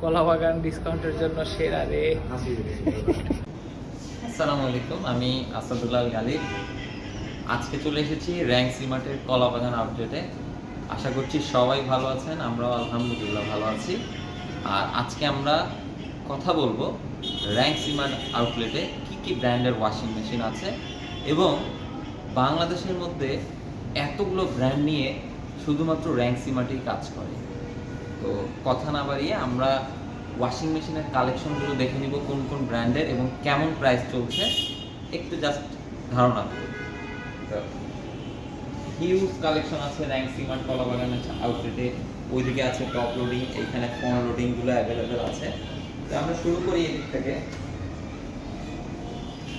কলা বাগান ডিসকাউন্টের জন্য সেরা রে। আসসালামু আলাইকুম, আমি আসাদুল্লাহ গালিব আজকে চলে এসেছি র্যাঙ্ক সিমার্টের কলা বাগান আউটলেটে আশা করছি সবাই ভালো আছেন, আমরাও আলহামদুলিল্লাহ ভালো আছি। আর আজকে আমরা কথা বলব র্যাঙ্ক সিমার্ট আউটলেটে কি কি ব্র্যান্ডের ওয়াশিং মেশিন আছে এবং বাংলাদেশের মধ্যে এতগুলো ব্র্যান্ড নিয়ে শুধুমাত্র র্যাঙ্ক সিমার্টেই কাজ করে। তো কথা না বাড়িয়ে আমরা ওয়াশিং মেশিনের কালেকশনগুলো দেখে নিব কোন কোন ব্র্যান্ডের এবং কেমন প্রাইস চলছে। একটু জাস্ট ধারণা হিউজ কালেকশন আছে র্যাঙ্ক সিমার্ট কলা বাগানের আউটলেটে ওইদিকে আছে টপ লোডিং এইখানে ফোন লোডিংগুলো অ্যাভেলেবেল আছে। তো আমরা শুরু করি এদিক থেকে।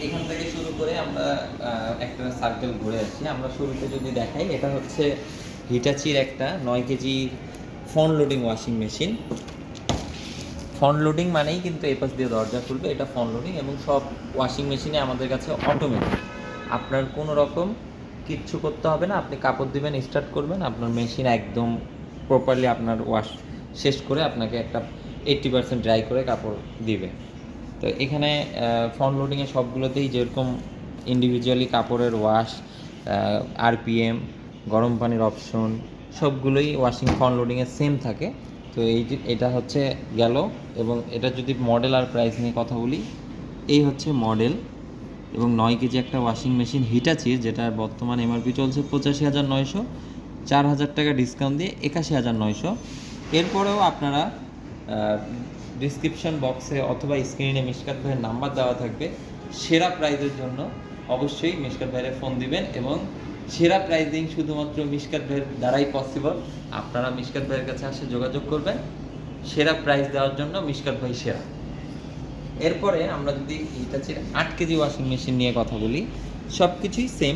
এখান থেকে শুরু করে আমরা একটা সার্কেল ঘুরে আসি। আমরা শুরুতে যদি দেখাই, এটা হচ্ছে হিটাচির একটা নয় KG front loading washing machine front loading মানেই কিন্তু এই পাশ দিয়ে দরজা খুলবে, এটা ফ্রন্ট লোডিং এবং সব ওয়াশিং মেশিনে আমাদের কাছে অটোমেটিক আপনার কোনো রকম কিচ্ছু করতে হবে না, আপনি কাপড় দিবেন স্টার্ট করবেন, আপনার মেশিন একদম প্রপারলি আপনার ওয়াশ শেষ করে আপনাকে একটা এইট্টি পার্সেন্ট ড্রাই করে কাপড় দিবে। তো এখানে ফ্রন্ট লোডিংয়ে সবগুলোতেই যেরকম ইন্ডিভিজুয়ালি কাপড়ের ওয়াশ আরপিএম গরম পানির অপশন সবগুলোই ওয়াশিং ফ্রন্ট লোডিংয়ে সেম থাকে। তো এই এটা হচ্ছে গেল এবং এটা যদি মডেল আর প্রাইস নিয়ে কথা বলি, এই হচ্ছে মডেল এবং নয় কেজি একটা ওয়াশিং মেশিন হিটাচির যেটা বর্তমান এমআরপি চলছে পঁচাশি হাজার নয়শো। চার হাজার টাকা ডিসকাউন্ট দিয়ে একাশি হাজার নয়শো। এরপরেও আপনারা ডিসক্রিপশন বক্সে অথবা স্ক্রিনে মিসকাত ভাইয়ের নাম্বার দেওয়া থাকবে। সেরা প্রাইজের জন্য অবশ্যই মিসকাত ভাইয়ের ফোন দিবেন এবং সেরা প্রাইজিং শুধুমাত্র মিশকাত ভাইয়ের দ্বারাই পসিবল আপনারা মিশকাত ভাইয়ের কাছে আসে যোগাযোগ করবেন। সেরা প্রাইজ দেওয়ার জন্য মিশকাত ভাই সেরা। এরপরে আমরা যদি হিটাচির আট কেজি ওয়াশিং মেশিন নিয়ে কথা বলি সব কিছুই সেম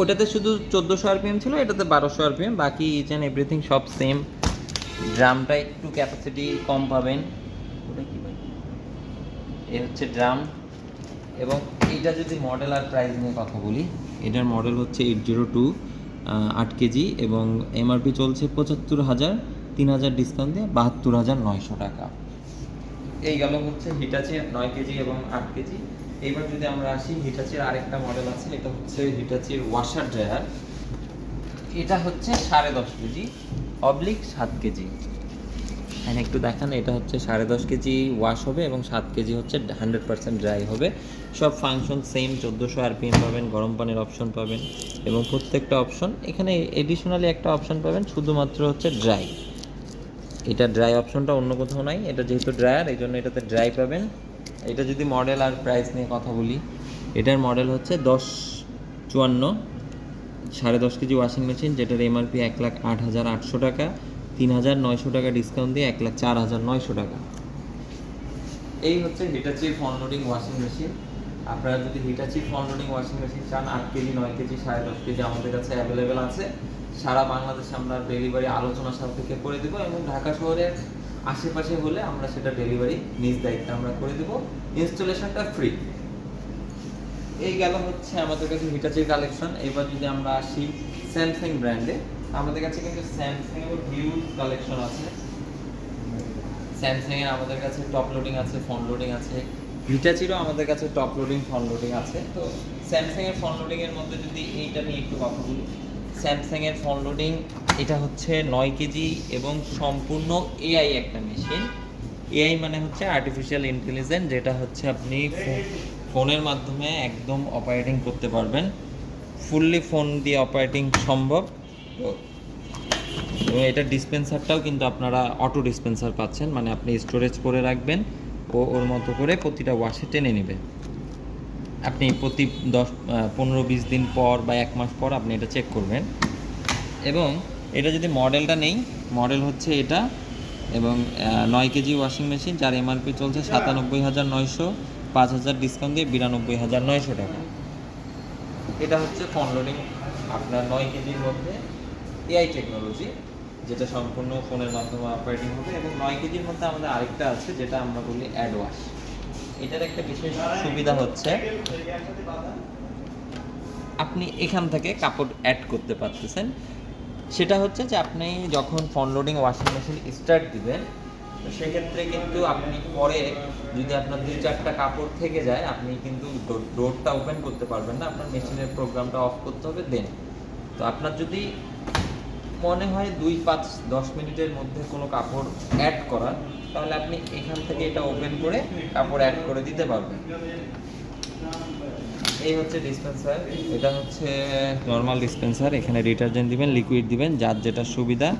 ওটাতে শুধু চোদ্দোশো আরপিএম ছিল, এটাতে বারোশো আরপিএম বাকি ইচ অ্যান্ড এভরিথিং সব সেম ড্রামটা একটু ক্যাপাসিটি কম পাবেন। ওটা এ হচ্ছে ড্রাম এবং এইটা যদি মডেল আর প্রাইস নিয়ে কথা বলি এটার মডেল হচ্ছে এইট জিরো টু আট কেজি এবং এমআরপি চলছে পঁচাত্তর হাজার, তিন হাজার ডিসকাউন্ট দিয়ে বাহাত্তর হাজার নয়শো টাকা। এই গেল হচ্ছে হিটাচির নয় কেজি এবং আট কেজি। এইবার যদি আমরা আসি হিটাচির আরেকটা মডেল আছে, এটা হচ্ছে হিটাচির ওয়াশার ড্রায়ার এটা হচ্ছে সাড়ে দশ কেজি অবলিক সাত কেজি। এখানে একটু দেখান, এটা হচ্ছে সাড়ে দশ কেজি ওয়াশ হবে এবং সাত কেজি হচ্ছে হান্ড্রেড পার্সেন্ট ড্রাই হবে। সব ফাংশন সেম চোদ্দোশো আরপিএম পাবেন, গরম পানির অপশন পাবেন এবং প্রত্যেকটা অপশন এখানে এডিশনালি একটা অপশন পাবেন, শুধুমাত্র হচ্ছে ড্রাই এটা ড্রাই অপশনটা অন্য কোথাও নাই, এটা যেহেতু ড্রায়ার এই জন্য এটাতে ড্রাই পাবেন। এটা যদি মডেল আর প্রাইস নিয়ে কথা বলি, এটার মডেল হচ্ছে দশ চুয়ান্ন, সাড়ে দশ কেজি ওয়াশিং মেশিন যেটার এমআরপি এক লাখ আট হাজার আটশো টাকা। তিন হাজার নয়শো টাকা ডিসকাউন্ট দিয়ে এক লাখ চার হাজার নয়শো টাকা। এই হচ্ছে হিটাচির ফ্রন্ট লোডিং ওয়াশিং মেশিন আপনারা যদি হিটাচির ফ্রন্ট লোডিং ওয়াশিং মেশিন চান, আট কেজি, নয় কেজি, সাড়ে দশ কেজি আমাদের কাছে অ্যাভেলেবেল আছে। সারা বাংলাদেশে আমরা ডেলিভারি আলোচনা সাপেক্ষে করে দেবো এবং ঢাকা শহরের আশেপাশে হলে আমরা সেটা ডেলিভারি নিজ দায়িত্বে আমরা করে দেবো। ইনস্টলেশনটা ফ্রি এই গেল হচ্ছে আমাদের কাছে হিটাচির কালেকশন এবার যদি আমরা আসি স্যামসাং ব্র্যান্ডে আমাদের কাছে কিন্তু স্যামসাং এর হিউজ কালেকশন আছে। স্যামসাং এর আমাদের কাছে টপ লোডিং আছে ফোন লোডিং আছে। হিটাচিরও আমাদের কাছে টপ লোডিং ফোন লোডিং আছে। তো স্যামসাং এর ফোন লোডিং এর মধ্যে যদি এইটা নিয়ে একটু কথা বলি স্যামসাং এর ফোন লোডিং এটা হচ্ছে নয় কেজি এবং সম্পূর্ণ এআই একটা মেশিন এআই মানে হচ্ছে আর্টিফিশিয়াল ইন্টেলিজেন্স যেটা হচ্ছে আপনি ফোনের মাধ্যমে একদম অপারেটিং করতে পারবেন। ফুললি ফোন দিয়ে অপারেটিং সম্ভব। এটা ডিসপেন্সারটাও কিন্তু আপনারা অটো ডিসপেন্সার পাচ্ছেন মানে আপনি স্টোরেজ করে রাখবেন ও ওর মতো করে প্রতিটা ওয়াশে টেনে নেবে। আপনি প্রতি দশ পনেরো, বিশ দিন পর বা এক মাস পর আপনি এটা চেক করবেন। এবং এটা যদি মডেলটা নেই মডেল হচ্ছে এটা এবং নয় কেজি ওয়াশিং মেশিন যার এমআরপি চলছে সাতানব্বই হাজার নয়শো, পাঁচ হাজার ডিসকাউন্ট দিয়ে বিরানব্বই হাজার নয়শো টাকা। এটা হচ্ছে ফোন লোডিং আপনার নয় কেজির মধ্যে এআই টেকনোলজি যেটা সম্পূর্ণ ফোনের মাধ্যমে অপারেটিং হবে এবং নয় কেজির মধ্যে আমাদের আরেকটা আছে, যেটা আমরা বলি অ্যাডওয়াশ এটার একটা বিশেষ সুবিধা হচ্ছে, আপনি এখান থেকে কাপড় অ্যাড করতে পারতেছেন। সেটা হচ্ছে যে আপনি যখন front loading washing machine start দিবেন, তো সেক্ষেত্রে কিন্তু আপনি পরে যদি আপনার দুই চারটা কাপড় থেকে যায়, আপনি কিন্তু ডোরটা ওপেন করতে পারবেন না, আপনার মেশিনের প্রোগ্রামটা অফ করতে হবে দেন তো আপনার যদি মনে হয় দুই পাঁচ দশ মিনিটের মধ্যে কোনো কাপড় অ্যাড করার, তাহলে আপনি এখান থেকে এটা ওপেন করে কাপড় অ্যাড করে দিতে পারবেন। এই হচ্ছে ডিসপেন্সার এটা হচ্ছে নর্মাল ডিসপেন্সার এখানে ডিটারজেন্ট দিবেন লিকুইড দিবেন, যার যেটা সুবিধা,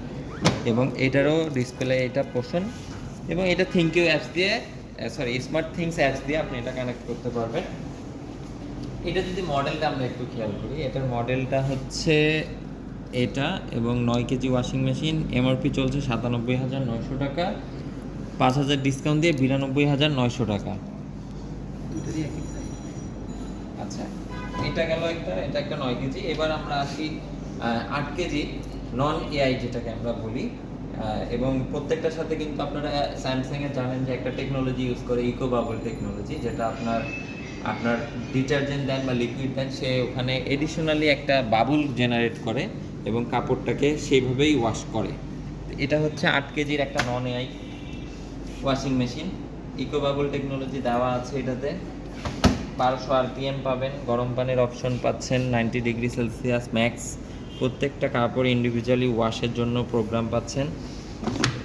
এবং এটারও ডিসপ্লে এটা পোষণ এবং এটা থিঙ্ক ইউ অ্যাপস দিয়ে সরি স্মার্ট থিংস অ্যাপস দিয়ে আপনি এটা কানেক্ট করতে পারবেন। এটা যদি মডেলটা আমরা একটু খেয়াল করি, এটার মডেলটা হচ্ছে এটা এবং নয় কেজি ওয়াশিং মেশিন এমআরপি চলছে সাতানব্বই হাজার নয়শো টাকা। পাঁচ হাজার ডিসকাউন্ট দিয়ে বিরানব্বই হাজার নয়শো টাকা। আচ্ছা এটা গেল একটা, এটা একটা নয় কেজি। এবার আমরা আসি আট কেজি নন এআই যেটাকে আমরা বলি। এবং প্রত্যেকটার সাথে কিন্তু আপনারা স্যামসাং এর জানেন যে একটা টেকনোলজি ইউজ করে ইকো বাবল টেকনোলজি যেটা আপনার আপনার ডিটারজেন্ট দেন বা লিকুইড দেন, সে ওখানে এডিশনালি একটা বাবুল জেনারেট করে। এবং কাপড়টাকে সেইভাবেই ওয়াশ করে। এটা হচ্ছে আট কেজির একটা non AI washing machine eco bubble technology দেওয়া আছে এটাতে। বারোশো আরপিএম পাবেন, গরম পানির অপশন পাচ্ছেন নাইনটি ডিগ্রি সেলসিয়াস ম্যাক্স প্রত্যেকটা কাপড় ইন্ডিভিজুয়ালি ওয়াশের জন্য প্রোগ্রাম পাচ্ছেন।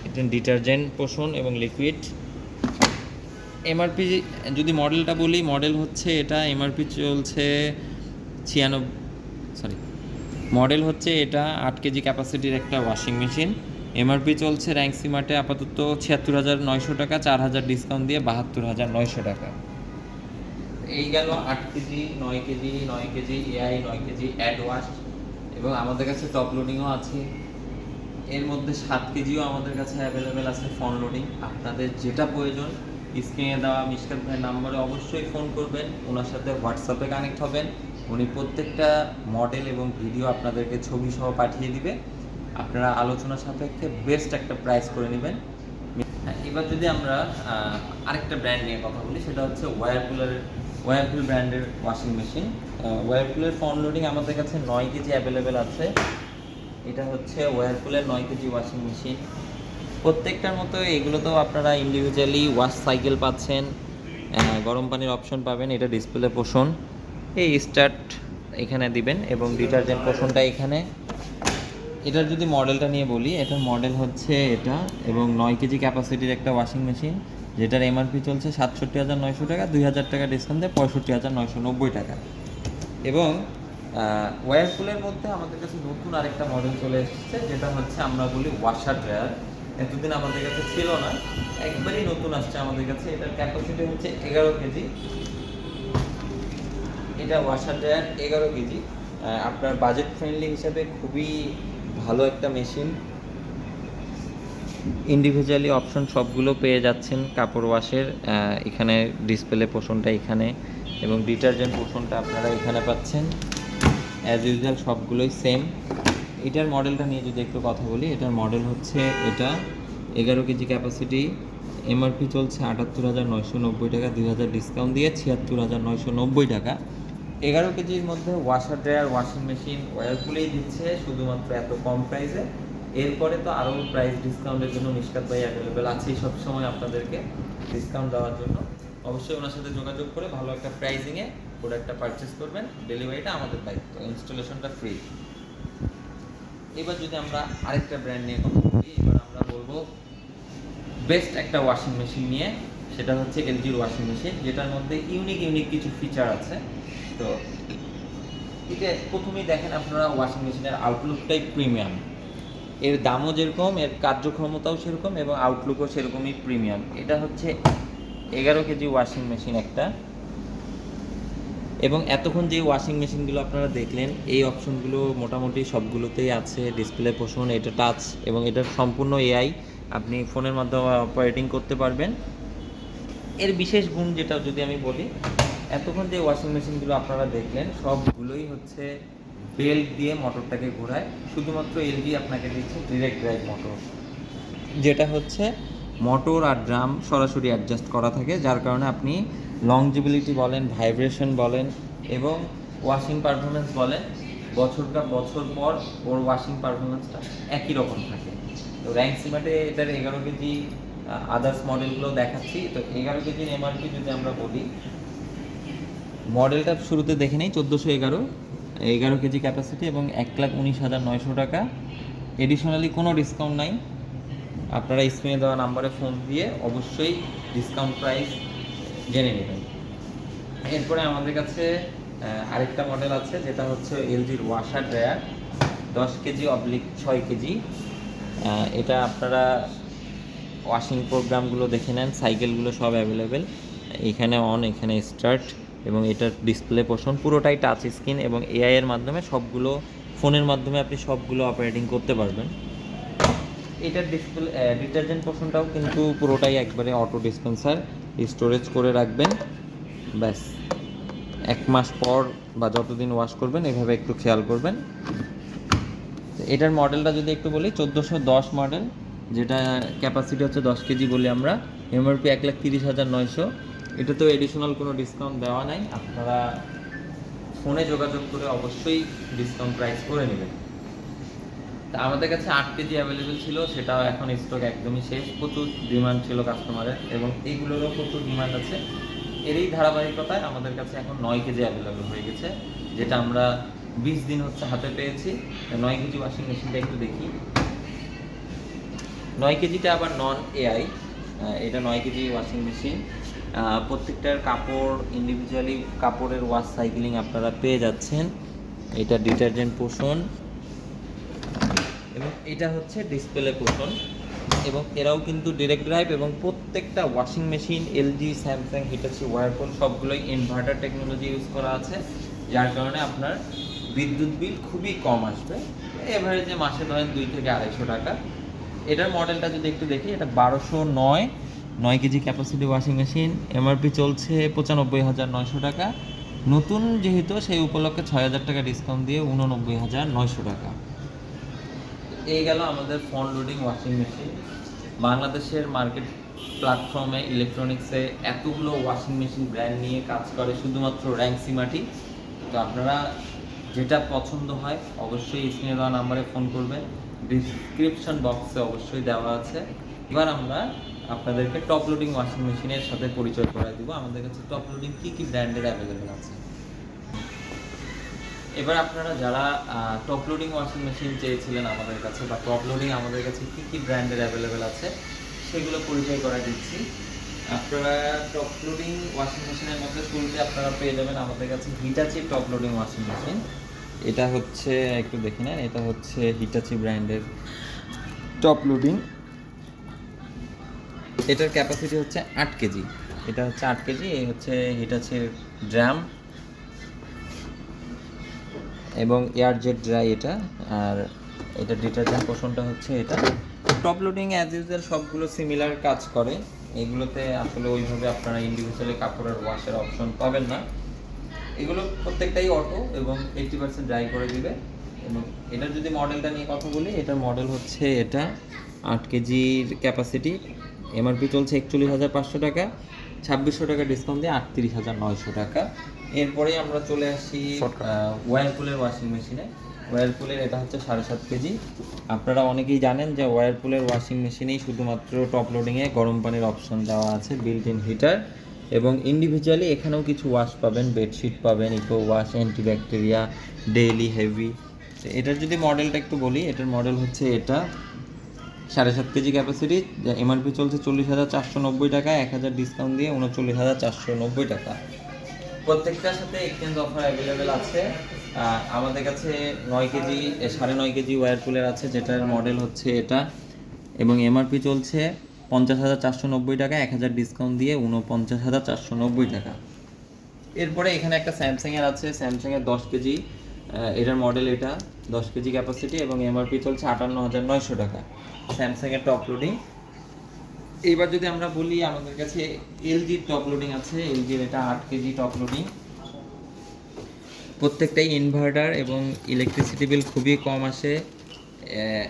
এটা ডিটারজেন্ট পোষণ এবং লিকুইড এমআরপি যদি মডেলটা বলি মডেল হচ্ছে এটা। এমআরপি চলছে ছিয়ানব্বই মডেল হচ্ছে এটা আট কেজি ক্যাপাসিটির একটা ওয়াশিং মেশিন। এমআরপি চলছে র্যাঙ্ক সিমার্টে আপাতত ছিয়াত্তর হাজার নয়শো টাকা, চার হাজার ডিসকাউন্ট দিয়ে বাহাত্তর হাজার নয়শো টাকা। এই গেল আট কেজি, নয় কেজি নয় কেজি এআই নয় কেজি অ্যাড ওয়াশ এবং আমাদের কাছে টপ লোডিংও আছে। এর মধ্যে সাত কেজিও আমাদের কাছে অ্যাভেলেবেল আছে ফোন লোডিং আপনাদের যেটা প্রয়োজন স্ক্রিনে দেওয়া মিশকাত ভাইয়ের নাম্বারে অবশ্যই ফোন করবেন। ওনার সাথে হোয়াটসঅ্যাপে কানেক্ট হবেন। উনি প্রত্যেকটা মডেল এবং ভিডিও আপনাদেরকে ছবি সহ পাঠিয়ে দিবে। আপনারা আলোচনা সাপেক্ষে বেস্ট একটা প্রাইস করে নেবেন। হ্যাঁ, এবার যদি আমরা আরেকটা ব্র্যান্ড নিয়ে কথা বলি সেটা হচ্ছে ওয়ারপুলের ওয়ারপুল ব্র্যান্ডের ওয়াশিং মেশিন ওয়ারপুলের ফোন লোডিং আমাদের কাছে নয় কেজি অ্যাভেলেবেল আছে। এটা হচ্ছে ওয়ারপুলের নয় কেজি ওয়াশিং মেশিন প্রত্যেকটার মতো এগুলোতেও আপনারা ইন্ডিভিজুয়ালি ওয়াশ সাইকেল পাচ্ছেন। গরম পানির অপশন পাবেন এটা ডিসপ্লে পোষণ। এই স্টার্ট এখানে দিবেন এবং ডিটারজেন্ট পোষণটা এখানে। এটার যদি মডেলটা নিয়ে বলি এটার মডেল হচ্ছে এটা এবং নয় কেজি ক্যাপাসিটির একটা ওয়াশিং মেশিন যেটার এমআরপি চলছে সাতষট্টি হাজার নয়শো টাকা, দুই হাজার টাকা ডিসকাউন্ট দিয়ে, পঁয়ষট্টি হাজার নয়শো নব্বই টাকা। এবং ওয়ারফুলের মধ্যে আমাদের কাছে নতুন আরেকটা মডেল চলে এসেছে, যেটা হচ্ছে আমরা বলি ওয়াশার ড্রায়ার এতদিন আমাদের কাছে ছিল না, একবারই নতুন আসছে আমাদের কাছে। এটার ক্যাপাসিটি হচ্ছে এগারো কেজি। এটা ওয়াশার ড্রায়ার এগারো কেজি। আপনার বাজেট ফ্রেন্ডলি হিসাবে খুবই ভালো একটা মেশিন ইন্ডিভিজুয়ালি অপশন সবগুলো পেয়ে যাচ্ছেন কাপড় ওয়াশের এখানে ডিসপ্লে পোষণটা এখানে এবং ডিটারজেন্ট পোষণটা আপনারা এখানে পাচ্ছেন। অ্যাজ ইউজুয়াল সবগুলোই সেম এটার মডেলটা নিয়ে যদি একটু কথা বলি, এটার মডেল হচ্ছে এটা এগারো কেজি ক্যাপাসিটি এমআরপি চলছে আটাত্তর হাজার নয়শো নব্বই টাকা, দুই হাজার ডিসকাউন্ট দিয়ে ছিয়াত্তর হাজার নয়শো নব্বই টাকা। এগারো কেজির মধ্যে ওয়াশার ড্রায়ার ওয়াশিং মেশিন ওয়ারফুলেই দিচ্ছে শুধুমাত্র এত কম প্রাইসে এরপরে তো আরও প্রাইস ডিসকাউন্টের জন্য মিশকাত ভাই অ্যাভেলেবেল আছেই সবসময় আপনাদেরকে ডিসকাউন্ট দেওয়ার জন্য। অবশ্যই ওনার সাথে যোগাযোগ করে ভালো একটা প্রাইসিংয়ে প্রোডাক্টটা পারচেস করবেন। ডেলিভারিটা আমাদের দায়িত্ব ইনস্টলেশনটা ফ্রি এবার যদি আমরা আরেকটা ব্র্যান্ড নিয়ে কথা বলি, এবার আমরা বলব বেস্ট একটা ওয়াশিং মেশিন নিয়ে, সেটা হচ্ছে এলজির ওয়াশিং মেশিন যেটার মধ্যে ইউনিক ইউনিক কিছু ফিচার আছে। তো এটা প্রথমেই দেখেন আপনারা ওয়াশিং মেশিনের আউটলুকটাই প্রিমিয়াম এর দামও যেরকম, এর কার্যক্ষমতাও সেরকম এবং আউটলুকও সেরকমই প্রিমিয়াম এটা হচ্ছে এগারো কেজি ওয়াশিং মেশিন একটা। এবং এতক্ষণ যে ওয়াশিং মেশিনগুলো আপনারা দেখলেন, এই অপশনগুলো মোটামুটি সবগুলোতেই আছে ডিসপ্লে পোষণ এটা টাচ এবং এটা সম্পূর্ণ এআই আপনি ফোনের মাধ্যমে অপারেটিং করতে পারবেন। এর বিশেষ গুণ যেটা যদি আমি বলি এতক্ষণ যে ওয়াশিং মেশিনগুলো আপনারা দেখলেন, সবগুলোই হচ্ছে বেল্ট দিয়ে মোটরটাকে ঘোরায়। শুধুমাত্র এলজি আপনাকে দিচ্ছে ডিরেক্ট ড্রাইভ মোটর যেটা হচ্ছে মোটর আর ড্রাম সরাসরি অ্যাডজাস্ট করা থাকে, যার কারণে আপনি লংজিবিলিটি বলেন ভাইব্রেশন বলেন এবং ওয়াশিং পারফরমেন্স বলেন, বছরটা বছর পর ওর ওয়াশিং পারফরমেন্সটা একই রকম থাকে। তো র্যাঙ্ক সিমাটে এটার এগারো কেজি আদার্স মডেলগুলো দেখাচ্ছি। তো এগারো কেজির এমআরপি যদি আমরা বলি মডেলটা শুরুতে দেখে নেই, চোদ্দোশো এগারো এগারো কেজি ক্যাপাসিটি এবং এক লাখ উনিশ হাজার নয়শো টাকা। এডিশনালি কোনো ডিসকাউন্ট নাই। আপনারা স্ক্রিনে দেওয়া নাম্বারে ফোন দিয়ে অবশ্যই ডিসকাউন্ট প্রাইস জেনে নেবেন। এরপরে আমাদের কাছে আরেকটা মডেল আছে, যেটা হচ্ছে এলজির ওয়াশার ড্রায়ার দশ কেজি অবলিক ছয় কেজি। এটা আপনারা ওয়াশিং প্রোগ্রামগুলো দেখে নেন সাইকেলগুলো সব অ্যাভেলেবেল এখানে অন এখানে স্টার্ট এবং এটার ডিসপ্লে পোর্শন পুরোটাই টাচ স্ক্রিন এবং এআই এর মাধ্যমে সবগুলো ফোনের মাধ্যমে আপনি সবগুলো অপারেটিং করতে পারবেন। এটার ডিসপ্লে ডিটারজেন্ট পোর্শনটাও কিন্তু পুরোটাই একবারে অটো ডিসপেন্সার স্টোরেজ করে রাখবেন। ব্যাস, এক মাস পর বা যতদিন ওয়াশ করবেন, এভাবে একটু খেয়াল করবেন। এটার মডেলটা যদি একটু বলি, চোদ্দোশো দশ মডেল যেটা ক্যাপাসিটি হচ্ছে দশ কেজি বলি আমরা এমআরপি এক লাখ তিরিশ হাজার নয়শো। এটাতেও এডিশনাল কোনো ডিসকাউন্ট দেওয়া নাই। আপনারা ফোনে যোগাযোগ করে অবশ্যই ডিসকাউন্ট প্রাইস করে নেবেন। তা আমাদের কাছে আট কেজি অ্যাভেলেবেল ছিল, সেটাও এখন স্টক একদমই শেষ। প্রচুর ডিমান্ড ছিল কাস্টমারের এবং এইগুলোরও প্রচুর ডিমান্ড আছে। এরই ধারাবাহিকতায় আমাদের কাছে এখন নয় কেজি অ্যাভেলেবেল হয়ে গেছে, যেটা আমরা বিশ দিন হচ্ছে হাতে পেয়েছি। নয় কেজি ওয়াশিং মেশিনটা একটু দেখি। নয় কেজিটা আবার নন এআই এটা নয় কেজি ওয়াশিং মেশিন প্রত্যেকটার কাপড় ইন্ডিভিজুয়ালি কাপড়ের ওয়াশ সাইক্লিং আপনারা পেয়ে যাচ্ছেন। এটা ডিটারজেন্ট পোষণ এবং এটা হচ্ছে ডিসপ্লে পোষণ এবং এরাও কিন্তু ডিরেক্ট ড্রাইভ এবং প্রত্যেকটা washing machine LG Samsung Hitachi Whirlpool সবগুলোই ইনভার্টার টেকনোলজি ইউজ করা আছে, যার কারণে আপনার বিদ্যুৎ বিল খুবই কম আসবে। এভারেজে মাসে ধরেন দুই থেকে আড়াইশো টাকা। এটার মডেলটা যদি একটু দেখি, এটা বারোশো নয়। নয় KG capacity washing machine MRP চলছে পঁচানব্বই হাজার নয়শো টাকা। নতুন যেহেতু, সেই উপলক্ষে ছয় হাজার টাকা ডিসকাউন্ট দিয়ে উননব্বই হাজার নয়শো টাকা। এই গেল আমাদের ফোন লোডিং ওয়াশিং মেশিন বাংলাদেশের মার্কেট প্ল্যাটফর্মে ইলেকট্রনিক্সে এতগুলো ওয়াশিং মেশিন ব্র্যান্ড নিয়ে কাজ করে, শুধুমাত্র র্যাঙ্ক সিমাটি তো আপনারা যেটা পছন্দ হয়, অবশ্যই স্ক্রিনে দেওয়া নাম্বারে ফোন করবেন। ডিসক্রিপশন বক্সে অবশ্যই দেওয়া আছে। এবার আমরা আপনাদেরকে টপ লোডিং ওয়াশিং মেশিনের সাথে পরিচয় করাই দিব। আমাদের কাছে টপ লোডিং কী কী ব্র্যান্ডের অ্যাভেলেবেল আছে? এবার আপনারা যারা টপ লোডিং ওয়াশিং মেশিন চেয়েছিলেন আমাদের কাছে বা টপ লোডিং আমাদের কাছে কী কী ব্র্যান্ডের অ্যাভেলেবেল আছে, সেগুলো পরিচয় করা দিচ্ছি। আপনারা টপ লোডিং ওয়াশিং মেশিনের মধ্যে শুরুতে আপনারা পেয়ে যাবেন আমাদের কাছে Hitachi top loading washing machine এটা হচ্ছে, একটু দেখি না এটা হচ্ছে হিটাচি ব্র্যান্ডের টপ লোডিং এটার ক্যাপাসিটি হচ্ছে আট কেজি। এটা হচ্ছে আট কেজি, এই হচ্ছে হিটাচির ড্রাম এবং এয়ার জেট ড্রাই এটা, আর এটা ডিটারজেন্ট পোষণটা হচ্ছে এটা। টপ লোডিং অ্যাজ ইউজুয়াল সবগুলো সিমিলার কাজ করে। এগুলোতে আসলে ওইভাবে আপনারা ইন্ডিভিজুয়ালি কাপড়ের ওয়াশের অপশন পাবেন না। এগুলো প্রত্যেকটাই অটো এবং এইটটি পার্সেন্ট ড্রাই করে দিবে। এবং এটার যদি মডেলটা নিয়ে কথা বলি, এটার মডেল হচ্ছে এটা আট কেজির ক্যাপাসিটি এমআরপি চলছে একচল্লিশ হাজার পাঁচশো টাকা ছাব্বিশশো টাকা ডিসকাউন্ট দিয়ে আটত্রিশ হাজার নয়শো টাকা। এরপরেই আমরা চলে আসি ওয়ারপুলের ওয়াশিং মেশিনে ওয়ারপুলের এটা হচ্ছে সাড়ে সাত কেজি। আপনারা অনেকেই জানেন যে ওয়ারপুলের ওয়াশিং মেশিনেই শুধুমাত্র টপ লোডিংয়ে গরম পানির অপশন দেওয়া আছে বিল্ট ইন হিটার এবং ইন্ডিভিজুয়ালি এখানেও কিছু ওয়াশ পাবেন বেডশিট পাবেন eco wash antibacteria daily heavy এটার যদি মডেলটা একটু বলি এটার মডেল হচ্ছে এটা। সাড়ে সাত কেজি ক্যাপাসিটি এমআরপি চলছে চল্লিশ হাজার চারশো নব্বই টাকা, এক হাজার ডিসকাউন্ট দিয়ে উনচল্লিশ হাজার চারশো নব্বই টাকা। প্রত্যেকটার সাথে এক্সচেঞ্জ অফার অ্যাভেলেবেল আছে। আমাদের কাছে নয় কেজি সাড়ে নয় কেজি ওয়ারপুলের আছে, যেটার মডেল হচ্ছে এটা। এবং এমআরপি চলছে পঞ্চাশ হাজার চারশো নব্বই টাকা, এক হাজার ডিসকাউন্ট দিয়ে উনপঞ্চাশ হাজার চারশো নব্বই টাকা। এরপরে এখানে একটা স্যামসাংয়ের আছে স্যামসাংয়ের দশ কেজি। এটার মডেল এটা, দশ কেজি ক্যাপাসিটি এবং এমআরপি চলছে আটান্ন হাজার নয়শো টাকা। স্যামসাংয়ের টপ লোডিং এইবার যদি আমরা বলি আমাদের কাছে এলজির টপ লোডিং আছে এলজির এটা আট কেজি টপ লোডিং প্রত্যেকটাই ইনভার্টার এবং ইলেকট্রিসিটি বিল খুবই কম আসে।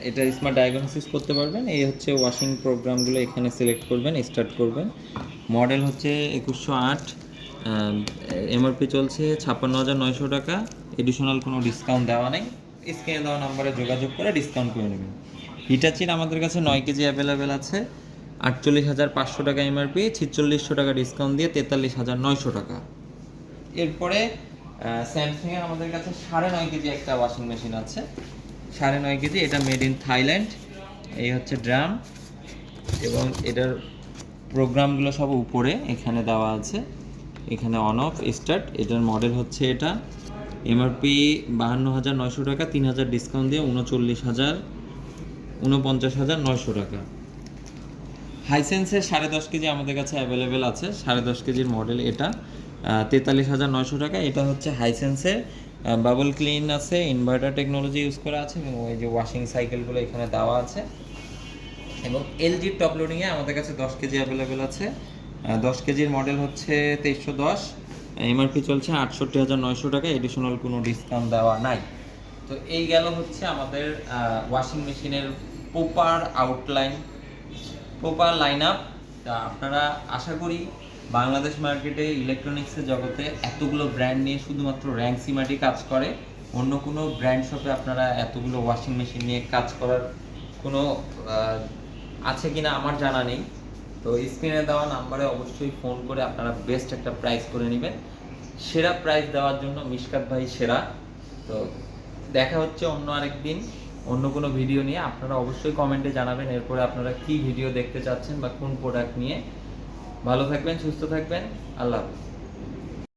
এটা স্মার্ট ডায়াগনোসিস করতে পারবেন। এই হচ্ছে ওয়াশিং প্রোগ্রামগুলো এখানে সিলেক্ট করবেন স্টার্ট করবেন। মডেল হচ্ছে একুশশো আট। এমআরপি চলছে ছাপ্পান্ন হাজার নয়শো টাকা। এডিশনাল কোনো ডিসকাউন্ট দেওয়া নেই। স্ক্রিনে দেওয়া নাম্বারে যোগাযোগ করে ডিসকাউন্ট করে নেবেন। হিটাচির আমাদের কাছে নয় কেজি অ্যাভেলেবেল আছে। আটচল্লিশ হাজার পাঁচশো টাকা এমআরপি ছিচল্লিশশো টাকা ডিসকাউন্ট দিয়ে তেতাল্লিশ হাজার নয়শো টাকা। এরপরে স্যামসাং এর আমাদের কাছে সাড়ে নয় কেজি একটা ওয়াশিং মেশিন আছে। সাড়ে নয় কেজি, এটা মেড ইন থাইল্যান্ড এই হচ্ছে ড্রাম এবং এটার প্রোগ্রামগুলো সব উপরে, এখানে দেওয়া আছে। এখানে অন অফ স্টার্ট এটার মডেল হচ্ছে এটা। এমআরপি বাহান্ন হাজার নয়শো টাকা, তিন হাজার ডিসকাউন্ট দিয়ে উনচল্লিশ হাজার, উনপঞ্চাশ হাজার নয়শো টাকা। হাইসেন্সের সাড়ে দশ কেজি আমাদের কাছে অ্যাভেলেবেল আছে, সাড়ে দশ কেজির মডেল এটা। তেতাল্লিশ হাজার নয়শো টাকা, এটা হচ্ছে হাইসেন্সের বাবল ক্লিন আছে ইনভার্টার টেকনোলজি ইউজ করা আছে, এবং ওই যে ওয়াশিং সাইকেলগুলো এখানে দেওয়া আছে। এবং এলজির টপ লোডিংয়ে আমাদের কাছে দশ কেজি অ্যাভেলেবেল আছে। দশ কেজির মডেল হচ্ছে তেইশশো দশ। এমআরপি চলছে আটষট্টি হাজার নয়শো টাকা এডিশনাল কোনো ডিসকাউন্ট দেওয়া নাই। তো এই গেল হচ্ছে আমাদের ওয়াশিং মেশিনের proper outline proper line up তা আপনারা আশা করি বাংলাদেশ মার্কেটে ইলেকট্রনিক্সের জগতে এতগুলো ব্র্যান্ড নিয়ে শুধুমাত্র র্যাঙ্ক সিমাটি কাজ করে। অন্য কোনো ব্র্যান্ড শপে আপনারা এতগুলো ওয়াশিং মেশিন নিয়ে কাজ করার কোনো আছে কিনা আমার জানা নেই। তো স্ক্রিনে দেওয়া নাম্বারে অবশ্যই ফোন করে আপনারা বেস্ট একটা প্রাইস করে নেবেন। সেরা প্রাইজ দেওয়ার জন্য মিশকাত ভাই সেরা। তো দেখা হচ্ছে অন্য আরেকদিন, অন্য কোনো ভিডিও নিয়ে। আপনারা অবশ্যই কমেন্টে জানাবেন এরপরে আপনারা কি ভিডিও দেখতে চাচ্ছেন বা কোন প্রোডাক্ট নিয়ে। ভালো থাকবেন, সুস্থ থাকবেন। আল্লাহ হাফিজ।